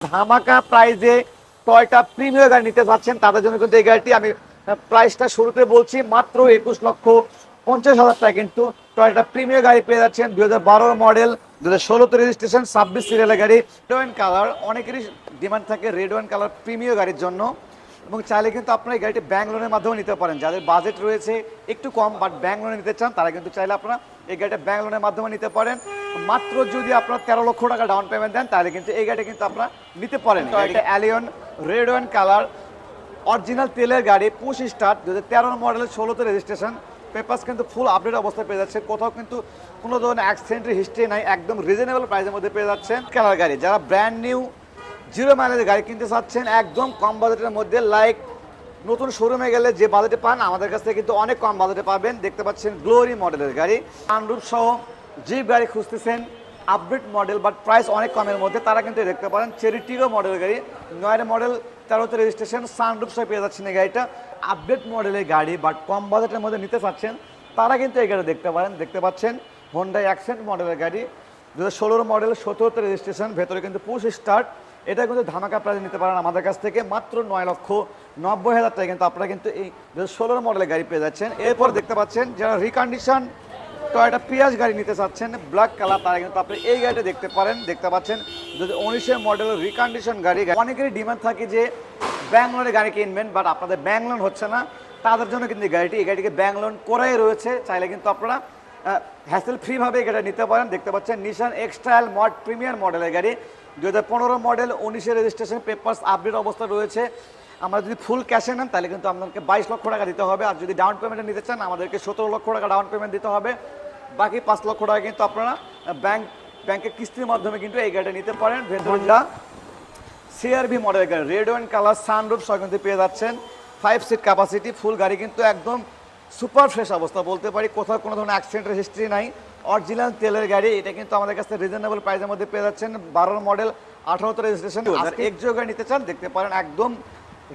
ধামাকা প্রাইজে Toyota premier গাড়ি নিতে চাচ্ছেন তাদের জন্য কিন্তু এই গাড়িটি আমি প্রাইসটা শুরুতে বলছি, মাত্র একুশ লক্ষ পঞ্চাশ হাজার টাকা কিন্তু টয়টা প্রিমিয়ার গাড়ি পেয়ে যাচ্ছেন, দুই হাজার মডেল দু হাজার ষোলোতে রেজিস্ট্রেশন ছাব্বিশ সিরিয়ালের গাড়ি রেড কালার অনেকেরই ডিমান্ড থাকে রেড ওয়ান কালার প্রিমিয়ার গাড়ির জন্য। এবং চাইলে কিন্তু আপনারা এই গাড়িটি ব্যাংক লোনের মাধ্যমে নিতে পারেন। যাদের বাজেট রয়েছে একটু কম বাট ব্যাংক লোনে নিতে চান, তারা কিন্তু চাইলে আপনারা এই গাড়িটা ব্যাংক লোনের মাধ্যমে নিতে পারেন। মাত্র যদি আপনারা তেরো লক্ষ টাকা ডাউন পেমেন্ট দেন, তাহলে কিন্তু এই গাড়িটা কিন্তু আপনারা নিতে পারেন। এটা Allion red wine colour original তেলের গাড়ি, পুশ স্টার্ট দু হাজার তেরো মডেলের ষোলোতে রেজিস্ট্রেশন পেপার্স কিন্তু ফুল আপডেট অবস্থায় পেয়ে যাচ্ছে। কোথাও কিন্তু কোনো ধরনের অ্যাক্সিডেন্টের হিস্ট্রি নাই, একদম রিজনেবল প্রাইসের মধ্যে পেয়ে যাচ্ছেন। কালার গাড়ি, যারা ব্র্যান্ড নিউ জিরো মাইলেজের গাড়ি কিনতে চাচ্ছেন, একদম কম বাজেটের মধ্যে লাইক নতুন শোরুমে গেলে যে বাজেটে পান, আমাদের কাছ থেকে কিন্তু অনেক কম বাজেটে পাবেন। দেখতে পাচ্ছেন গ্লোরি মডেলের গাড়ি। আনরুপ সহ জিপ গাড়ি খুঁজতেছেন আপডেট মডেল বাট প্রাইস অনেক কমের মধ্যে। তারা কিন্তু দেখতে পারেন চেরিটিগো মডেল গাড়ি। নয়ের মডেল তেরোতে রেজিস্ট্রেশন সানরুপ সহ পেয়ে যাচ্ছেন এই গাড়িটা। আপডেট মডেলের গাড়ি বাট কম বাজেটের মধ্যে নিতে চাচ্ছেন, তারা কিন্তু এই গাড়ি দেখতে পারেন। দেখতে পাচ্ছেন হোন্ডা অ্যাকসেন্ট মডেলের গাড়ি। দু হাজার ষোলোর মডেল সতেরোতে রেজিস্ট্রেশন ভেতরে কিন্তু পুশ স্টার্ট এটা কিন্তু ধামাকা প্রাইজে নিতে পারেন আমাদের কাছ থেকে। মাত্র নয় লক্ষ নব্বই হাজার টাকা কিন্তু আপনারা কিন্তু এই ষোলোর মডেলের গাড়ি পেয়ে যাচ্ছেন। এরপর দেখতে পাচ্ছেন যারা রিকন্ডিশন টয়টা পিয়াজ গাড়ি নিতে চাচ্ছেন ব্ল্যাক কালার তারা কিন্তু আপনি এই গাড়িটা দেখতে পারেন। দেখতে পাচ্ছেন যদি উনিশের মডেলের রিকন্ডিশন গাড়ি, অনেকেরই ডিমান্ড থাকে যে ব্যাঙ্গলোরে গাড়ি কিনবেন বাট আপনাদের ব্যাঙ্ক লোন হচ্ছে না। তাদের জন্য কিন্তু এই গাড়িটি, এই গাড়িকে ব্যাঙ্ক লোন করাই রয়েছে। চাইলে কিন্তু আপনারা হ্যাসেল ফ্রিভাবে এই গাড়িটা নিতে পারেন। দেখতে পাচ্ছেন নিশান এক্সট্রাইল মড প্রিমিয়ার মডেলের গাড়ি। দু হাজার পনেরো মডেল উনিশের রেজিস্ট্রেশন পেপার্স আপডেট অবস্থা রয়েছে। আমরা যদি ফুল ক্যাশে নেন, তাহলে কিন্তু আপনাদেরকে বাইশ লক্ষ টাকা দিতে হবে। আর যদি ডাউন পেমেন্টে নিতে চান, আমাদেরকে সতেরো লক্ষ টাকা ডাউন পেমেন্ট দিতে হবে। বাকি পাঁচ লক্ষ টাকা কিন্তু আপনারা ব্যাংক ব্যাংকের কিস্তির মাধ্যমে কিন্তু এই গাড়িটা নিতে পারেন। ভেতরটা সিআরভি মডেলের গাড়ি রেড ওয়ান কালার সানরুফ সহ কিন্তু পেয়ে যাচ্ছেন। ফাইভ সিট ক্যাপাসিটি ফুল গাড়ি কিন্তু একদম সুপার ফ্রেশ অবস্থা বলতে পারি। কোথাও কোনো ধরনের অ্যাক্সিডেন্টের হিস্ট্রি নাই। অরিজিনাল তেলের গাড়ি এটা কিন্তু আমাদের কাছে রিজনেবল প্রাইসের মধ্যে পেয়ে যাচ্ছেন। বারোর মডেল আঠারোতে রেজিস্ট্রেশন এক্সিও গাড়ি নিতে চান দেখতে পারেন একদম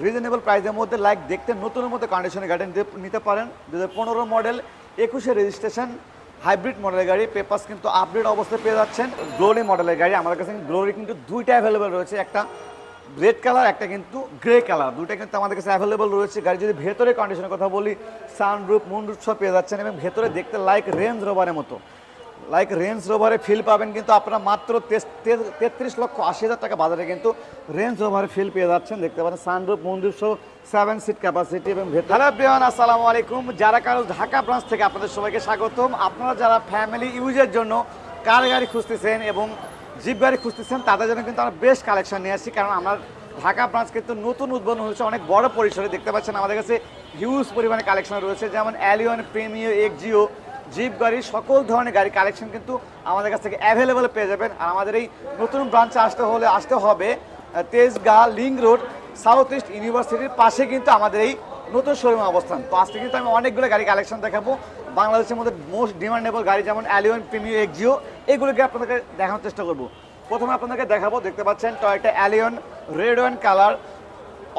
রিজনেবল প্রাইসের মধ্যে লাইক দেখতে নতুনের মধ্যে কন্ডিশনের গাড়ি নিতে- নিতে পারেন। দু হাজার পনেরো মডেল একুশে রেজিস্ট্রেশন হাইব্রিড মডেলের গাড়ি পেপার্স কিন্তু আপডেট অবস্থায় পেয়ে যাচ্ছেন। গ্লোরি মডেলের গাড়ি আমাদের কাছে গ্লোরি কিন্তু দুইটা অ্যাভেলেবেল রয়েছে। একটা রেড কালার একটা কিন্তু গ্রে কালার দুইটা কিন্তু আমাদের কাছে অ্যাভেলেবল রয়েছে। গাড়ি যদি ভেতরে কন্ডিশনের কথা বলি সানরুপ মুনরুপ সব পেয়ে যাচ্ছেন এবং ভেতরে দেখতে লাইক রেঞ্জ রোভারের মতো। লাইক রেঞ্জ রোভারে ফিল পাবেন কিন্তু আপনারা মাত্র তেত্রিশ লক্ষ আশি হাজার টাকা বাজারে কিন্তু রেঞ্জ রোভারে ফিল পেয়ে যাচ্ছেন। দেখতে পাচ্ছেন সানরুপ মুনরুপ সহ সেভেন সিট ক্যাপাসিটি এবং হ্যালো প্রিয়ান আসসালামু আলাইকুম। যারা কারও ঢাকা ব্রাঞ্চ থেকে আপনাদের সবাইকে স্বাগতম। আপনারা যারা ফ্যামিলি ইউজের জন্য কার গাড়ি খুঁজতেছেন এবং জিপ গাড়ি খুঁজতেছেন, তাদের জন্য কিন্তু আমরা বেশ কালেকশন নিয়ে আসছি। কারণ আমরা ঢাকা ব্রাঞ্চ কিন্তু নতুন উদ্বোধন হয়েছে, অনেক বড় পরিসরে দেখতে পাচ্ছেন। আমাদের কাছে হিউজ পরিমাণে কালেকশন রয়েছে, যেমন অ্যালিয়ন প্রিমিও এক্সিও জিপ গাড়ি, সকল ধরনের গাড়ি কালেকশন কিন্তু আমাদের কাছ থেকে অ্যাভেলেবেল পেয়ে যাবেন। আর আমাদের এই নতুন ব্রাঞ্চে আসতে হলে, আসতে হবে Tejgaon, link road south east ইউনিভার্সিটির পাশে কিন্তু আমাদের এই নতুন শোরুমে অবস্থান। তো আজকে কিন্তু আমি অনেকগুলো গাড়ি কালেকশন দেখাবো। বাংলাদেশের মধ্যে মোস্ট ডিমান্ডেবল গাড়ি যেমন অ্যালিয়ন প্রিমিও এক্সিও এগুলোকে আপনাদেরকে দেখানোর চেষ্টা করব। প্রথমে আপনাদেরকে দেখাবো, দেখতে পাচ্ছেন Toyota Allion red wine colour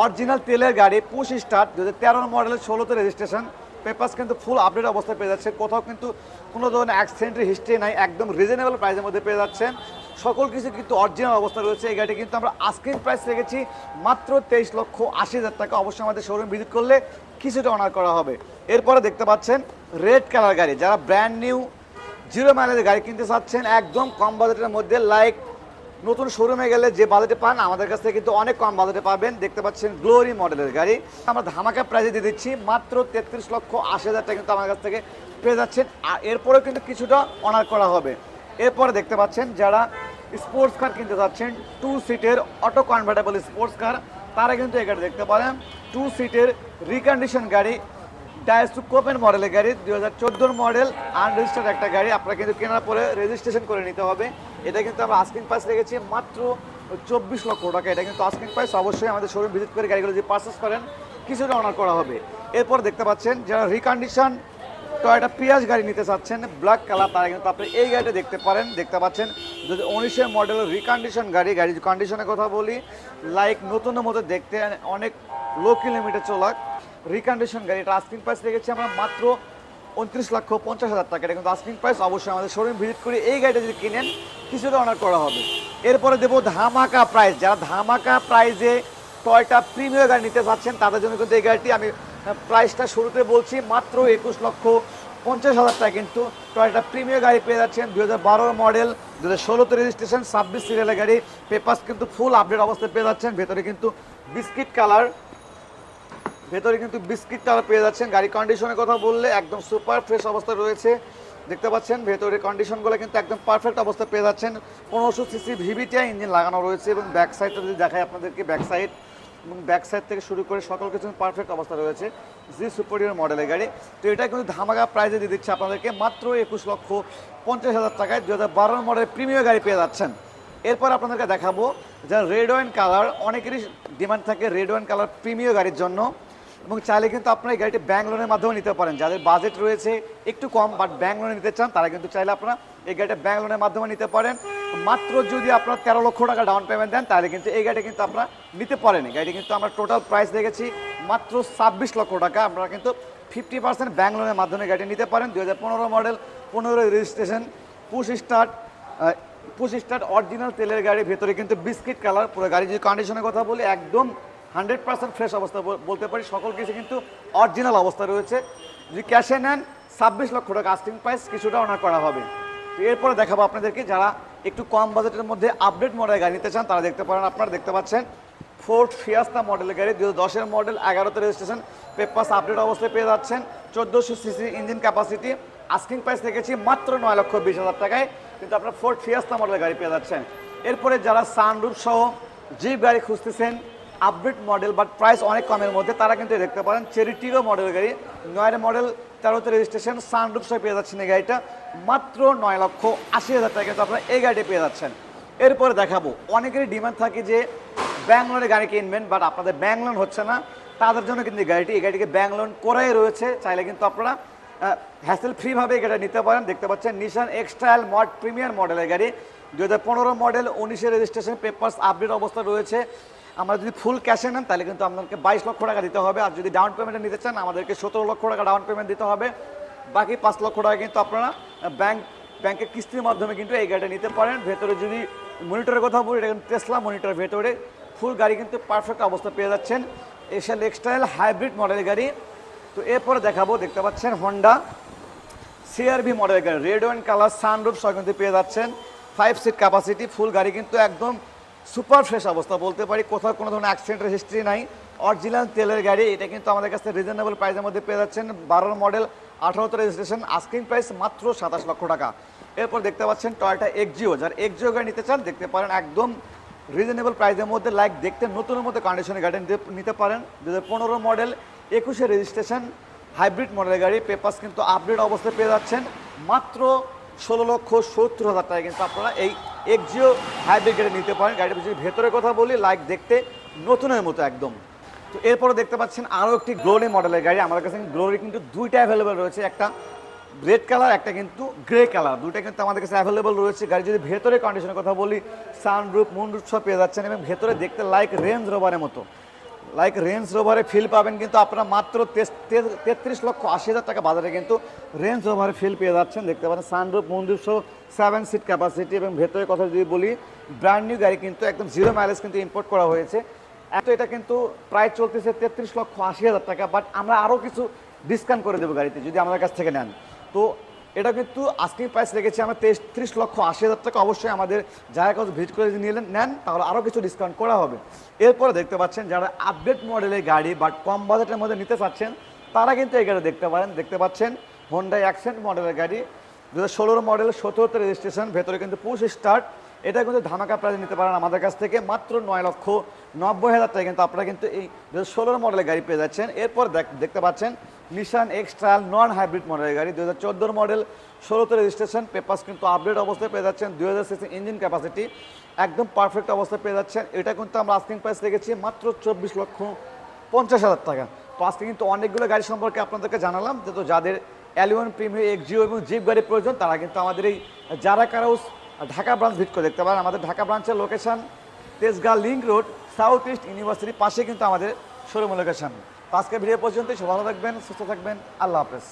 original তেলের গাড়ি পুশ স্টার্ট দু হাজার তেরো মডেলের ষোলোতে রেজিস্ট্রেশন পেপার্স কিন্তু ফুল আপডেট অবস্থায় পেয়ে যাচ্ছে। কোথাও কিন্তু কোনো ধরনের অ্যাক্সিডেন্টের হিস্ট্রি নাই, একদম রিজনেবল প্রাইসের মধ্যে পেয়ে যাচ্ছেন। সকল কিছু কিন্তু অরিজিনাল অবস্থা রয়েছে। এই গাড়িটি কিন্তু আমরা আস্কিং প্রাইস রেখেছি মাত্র তেইশ লক্ষ আশি হাজার টাকা। অবশ্যই আমাদের শোরুম ভিজিট করলে কিছুটা অনার করা হবে। এরপরে দেখতে পাচ্ছেন রেড কালার গাড়ি। যারা ব্র্যান্ড নিউ জিরো মাইলেজের গাড়ি কিনতে চাচ্ছেন, একদম কম বাজেটের মধ্যে লাইক নতুন শোরুমে গেলে যে বাজেটে পান, আমাদের কাছ থেকে কিন্তু অনেক কম বাজেটে পাবেন। দেখতে পাচ্ছেন গ্লোরি মডেলের গাড়ি। আমরা ধামাকা প্রাইজে দিয়ে দিচ্ছি, মাত্র তেত্রিশ লক্ষ আশি হাজার টাকা কিন্তু আমার কাছ থেকে পেয়ে যাচ্ছেন। আর এরপরেও কিন্তু কিছুটা অনার করা হবে। এরপরে দেখতে পাচ্ছেন যারা স্পোর্টস কার কিনতে যাচ্ছেন? টু সিটের অটো কনভার্টেবল স্পোর্টস কার। তারা কিন্তু এই গাড়ি দেখতে পারেন। টু সিটের রিকন্ডিশন গাড়ি ডায়াসু কোপেন মডেলের গাড়ি, দুই হাজার চোদ্দোর মডেল আনরেজিস্টার্ড একটা গাড়ি। আপনারা কিন্তু কেনার পরে রেজিস্ট্রেশন করে নিতে হবে। এটা কিন্তু আমরা আস্কিং প্রাইস রেখেছি মাত্র চব্বিশ লক্ষ টাকা। এটা কিন্তু আস্কিং প্রাইস অবশ্যই আমাদের শোরুম ভিজিট করে গাড়িগুলো যদি পারচেস করেন, কিছুটা অনার করা হবে। এরপর দেখতে পাচ্ছেন যারা রিকন্ডিশন টয়টা পিয়াজ গাড়ি নিতে চাচ্ছেন ব্ল্যাক কালার তারা কিন্তু আপনি এই গাড়িটা দেখতে পারেন, দেখতে পাচ্ছেন। যদি উনিশের মডেল রিকন্ডিশন গাড়ি, গাড়ির কন্ডিশনের কথা বলি লাইক নতুনের মতো দেখতে, অনেক লো কিলোমিটার চলাক। রিকন্ডিশন গাড়ি এটা আস্কিং প্রাইস রেখেছি আমরা মাত্র উনত্রিশ লক্ষ পঞ্চাশ হাজার টাকা। এটা কিন্তু আস্কিং প্রাইস অবশ্যই আমাদের শোরুম ভিজিট করে এই গাড়িটা যদি কিনেন, কিছুটা অনার করা হবে। এরপরে দেবো ধামাকা প্রাইস যারা ধামাকা প্রাইজে টয়টা প্রিমিয়ার গাড়ি নিতে চাচ্ছেন, তাদের জন্য কিন্তু এই গাড়িটি আমি প্রাইসটা শুরুতে বলছি মাত্র একুশ লক্ষ পঞ্চাশ হাজার টাকা কিন্তু টয়টা প্রিমিয়ার গাড়ি পেয়ে যাচ্ছেন দু হাজার মডেল দু হাজার ষোলোতে রেজিস্ট্রেশন ছাব্বিশ সিরিয়ালের গাড়ি পেপার্স কিন্তু ফুল আপডেট অবস্থায় পেয়ে যাচ্ছেন, ভেতরে কিন্তু বিস্কিট কালার ভেতরে কিন্তু বিস্কিট কালার পেয়ে যাচ্ছেন। গাড়ি কন্ডিশনের কথা বললে একদম সুপার ফ্রেশ অবস্থায় রয়েছে। দেখতে পাচ্ছেন, ভেতরে কন্ডিশনগুলো কিন্তু একদম পারফেক্ট অবস্থা পেয়ে যাচ্ছেন। পনেরোশো সিসি ভিভিটিআই ইঞ্জিন লাগানো রয়েছে এবং ব্যাক সাইডটা যদি দেখায় আপনাদেরকে ব্যাক সাইড এবং ব্যাক সাইড থেকে শুরু করে সকল কিছু পারফেক্ট অবস্থা রয়েছে জি সুপারিয়র মডেলের গাড়ি। তো এটা কিন্তু ধামাকা প্রাইজে দিয়ে দিচ্ছে আপনাদেরকে। মাত্র একুশ লক্ষ পঞ্চাশ হাজার টাকায় দু হাজার বারোর মডেলের প্রিমিয়ার গাড়ি পেয়ে যাচ্ছেন। এরপর আপনাদেরকে দেখাবো যা রেড ওয়াইন কালার অনেকেরই ডিমান্ড থাকে রেড ওয়াইন কালার প্রিমিয়ার গাড়ির জন্য। এবং চাইলে কিন্তু আপনারা এই গাড়িটি ব্যাংক লোনের মাধ্যমে নিতে পারেন। যাদের বাজেট রয়েছে একটু কম বাট ব্যাংক লোনে নিতে চান, তারা কিন্তু চাইলে আপনারা এই গাড়িটা ব্যাংক লোনের মাধ্যমে নিতে পারেন। মাত্র যদি আপনারা তেরো লক্ষ টাকা ডাউন পেমেন্ট দেন, তাহলে কিন্তু এই গাড়িটা কিন্তু আপনারা নিতে পারেন গাড়িটি কিন্তু আমরা টোটাল প্রাইস দেখেছি, মাত্র ছাব্বিশ লক্ষ টাকা। আপনারা কিন্তু ফিফটি পার্সেন্ট ব্যাংক লোনের মাধ্যমে গাড়িটি নিতে পারেন। দু হাজার পনেরো মডেল পনেরো registration push start push start original তেলের গাড়ি, ভেতরে কিন্তু বিস্কিট কালার পুরো গাড়ি যদি কন্ডিশনের কথা বলি, একদম হান্ড্রেড পার্সেন্ট ফ্রেশ অবস্থা বলতে পারি। সকল কিছু কিন্তু অরিজিনাল অবস্থা রয়েছে। যদি ক্যাশে নেন, ছাব্বিশ লক্ষ টাকা আস্টিং প্রাইস কিছুটা অনার করা হবে। তো এরপরে দেখাবো আপনাদেরকে যারা একটু কম বাজেটের মধ্যে আপডেট মডেলের গাড়ি নিতে চান, তারা দেখতে পারেন আপনারা, দেখতে পাচ্ছেন ফোর্ড ফিয়াস্তা মডেলের গাড়ি দু দশের মডেল এগারোতে রেজিস্ট্রেশন পেপার্স আপডেট অবস্থায় পেয়ে যাচ্ছেন, চোদ্দোশো CC engine capacity asking price দেখেছি মাত্র নয় লক্ষ বিশ হাজার টাকায়, কিন্তু আপনারা ফোর্ড ফিয়াস্তা মডেলের গাড়ি পেয়ে যাচ্ছেন। এরপরে যারা সানরুফ সহ জিপ গাড়ি খুঁজতেছেন আপডেট মডেল বাট প্রাইস অনেক কমের মধ্যে, তারা কিন্তু দেখতে পারেন চেরিটিরো মডেল গাড়ি, নয়ের মডেল তেরোতে রেজিস্ট্রেশন সানরুফ সহ পেয়ে যাচ্ছেন এই গাড়িটা। মাত্র নয় লক্ষ আশি হাজার টাকা কিন্তু আপনারা এই গাড়িটি পেয়ে যাচ্ছেন। এরপরে দেখাবো, অনেকেরই ডিমান্ড থাকে যে ব্যাঙ্গলোরে গাড়ি কিনবেন, বাট আপনাদের ব্যাঙ্ক লোন হচ্ছে না। তাদের জন্য কিন্তু এই গাড়িটি, এই গাড়িটিকে ব্যাঙ্ক লোন করাই রয়েছে। চাইলে কিন্তু আপনারা হ্যাসেল ফ্রিভাবে এই গাড়িটা নিতে পারেন। দেখতে পাচ্ছেন নিশান এক্সট্রাইল মড প্রিমিয়ার মডেলের গাড়ি। দু হাজার পনেরো মডেল উনিশের রেজিস্ট্রেশন পেপার্স আপডেট অবস্থা রয়েছে। আমরা যদি ফুল ক্যাশে নেন, তাহলে কিন্তু আপনাদেরকে বাইশ লক্ষ টাকা দিতে হবে। আর যদি ডাউন পেমেন্টে নিতে চান, আমাদেরকে সতেরো লক্ষ টাকা ডাউন পেমেন্ট দিতে হবে। বাকি পাঁচ লক্ষ টাকা কিন্তু আপনারা ব্যাংক ব্যাংকের কিস্তির মাধ্যমে কিন্তু এই গাড়িটা নিতে পারেন। ভেতরে যদি মনিটরের কথা বলি, এটা কিন্তু টেসলা মনিটরের ভেতরে। ফুল গাড়ি কিন্তু পারফেক্ট অবস্থা পেয়ে যাচ্ছেন। এশিয়াল এক্সটাইল হাইব্রিড মডেলের গাড়ি। তো এরপরে দেখাবো, দেখতে পাচ্ছেন হন্ডা সিআরভি মডেলের গাড়ি। রেড ওয়ান কালার সানরুফ সহ কিন্তু পেয়ে যাচ্ছেন। ফাইভ সিট ক্যাপাসিটি ফুল গাড়ি কিন্তু একদম সুপার ফ্রেশ অবস্থা বলতে পারি। কোথাও কোনো ধরনের অ্যাক্সিডেন্টের হিস্ট্রি নাই। অরিজিনাল তেলের গাড়ি, এটা কিন্তু আমাদের কাছে রিজনেবল প্রাইসের মধ্যে পেয়ে যাচ্ছেন। বারোর মডেল আঠারোতে রেজিস্ট্রেশন আস্কিং প্রাইস মাত্র সাতাশ লক্ষ টাকা। এরপর দেখতে পাচ্ছেন টয়টা এক্সজিও যার এক্সজিও গাড়ি নিতে চান, দেখতে পারেন একদম রিজনেবল প্রাইসের মধ্যে লাইক দেখতে নতুনের মধ্যে কন্ডিশনে গাড়ি নিতে- নিতে পারেন। দু হাজার পনেরো মডেল একুশে রেজিস্ট্রেশন হাইব্রিড মডেলের গাড়ি পেপার্স কিন্তু আপডেট অবস্থায় পেয়ে যাচ্ছেন। মাত্র ষোলো লক্ষ সত্তর হাজার টাকা কিন্তু আপনারা এই এক্সজিও হাইব্রিড গাড়ি নিতে পারেন। গাড়িটা যদি ভেতরে কথা বলি লাইক দেখতে নতুনের মতো একদম। তো এরপরে দেখতে পাচ্ছেন আরও একটি গ্লোরি মডেলের গাড়ি। আমাদের কাছে গ্লোরি কিন্তু দুইটা অ্যাভেলেবেল রয়েছে। একটা রেড কালার একটা কিন্তু গ্রে কালার দুটা কিন্তু আমাদের কাছে অ্যাভেলেবল রয়েছে। গাড়ি যদি ভেতরে কন্ডিশনের কথা বলি সানরুফ মুনরুফ সব পেয়ে যাচ্ছেন এবং ভেতরে দেখতে লাইক রেঞ্জ রোভারের মতো। লাইক রেঞ্জ রোভারে ফিল পাবেন কিন্তু আপনারা মাত্র তেত্রিশ লক্ষ আশি হাজার টাকা বাজারে কিন্তু রেঞ্জ রোভারে ফিল পেয়ে যাচ্ছেন। দেখতে পারেন সানরুফ মন্দির সহ সেভেন সিট ক্যাপাসিটি এবং ভেতরে কথা যদি বলি ব্র্যান্ড নিউ গাড়ি কিন্তু একদম জিরো মাইলেজ কিন্তু ইম্পোর্ট করা হয়েছে। এত এটা কিন্তু প্রায় চলতেছে তেত্রিশ লক্ষ আশি হাজার টাকা বাট আমরা আরও কিছু ডিসকাউন্ট করে দেবো গাড়িতে যদি আমাদের কাছ থেকে নেন। তো এটা কিন্তু আস্কিং প্রাইস রেখেছি আমরা তেত্রিশ লক্ষ আশি হাজার টাকা। অবশ্যই আমাদের যারা কাছে ভিজিট করে যদি নেন, তাহলে আরও কিছু ডিসকাউন্ট করা হবে। এরপরে দেখতে পাচ্ছেন যারা আপডেট মডেলের গাড়ি বাট কম বাজেটের মধ্যে নিতে চাচ্ছেন, তারা কিন্তু এই গাড়ি দেখতে পারেন। দেখতে পাচ্ছেন হোন্ডাই অ্যাকসেন্ট মডেলের গাড়ি। দু হাজার ষোলোর মডেল সতেরোতে রেজিস্ট্রেশন ভেতরে কিন্তু পুশ স্টার্ট এটা কিন্তু ধামাকা প্রাইজে নিতে পারেন আমাদের কাছ থেকে। মাত্র নয় লক্ষ নব্বই হাজার টাকা কিন্তু আপনারা কিন্তু এই দু হাজার ষোলোর মডেলের গাড়ি পেয়ে যাচ্ছেন। এরপর দেখ- দেখতে পাচ্ছেন নিশান এক্সট্রাল নন হাইব্রিড মডেলের গাড়ি দু হাজার চোদ্দোর মডেল ষোলোতে রেজিস্ট্রেশন পেপার্স কিন্তু আপডেট অবস্থায় পেয়ে যাচ্ছেন দুই হাজার সিসি ইঞ্জিন ক্যাপাসিটি একদম পারফেক্ট অবস্থায় পেয়ে যাচ্ছেন। এটা কিন্তু আমরা আস্কিং প্রাইস রেখেছি মাত্র চব্বিশ লক্ষ পঞ্চাশ হাজার টাকা। তো আজকে কিন্তু অনেকগুলো গাড়ি সম্পর্কে আপনাদেরকে জানালাম, যে তো যাদের অ্যালিওন প্রিমিয়ার এক্সজিও এবং জিপ গাড়ি প্রয়োজন, তারা কিন্তু আমাদের এই যারা কারাউস ঢাকা ব্রাঞ্চ ভিট করে দেখতে পারেন। আমাদের ঢাকা ব্রাঞ্চের location Tejgaon link road south east ইউনিভার্সিটির পাশে কিন্তু আমাদের শোরুম লোকেশন তো আজকে ভিডিও পর্যন্ত সব ভালো থাকবেন সুস্থ থাকবেন। আল্লাহ হাফেজ।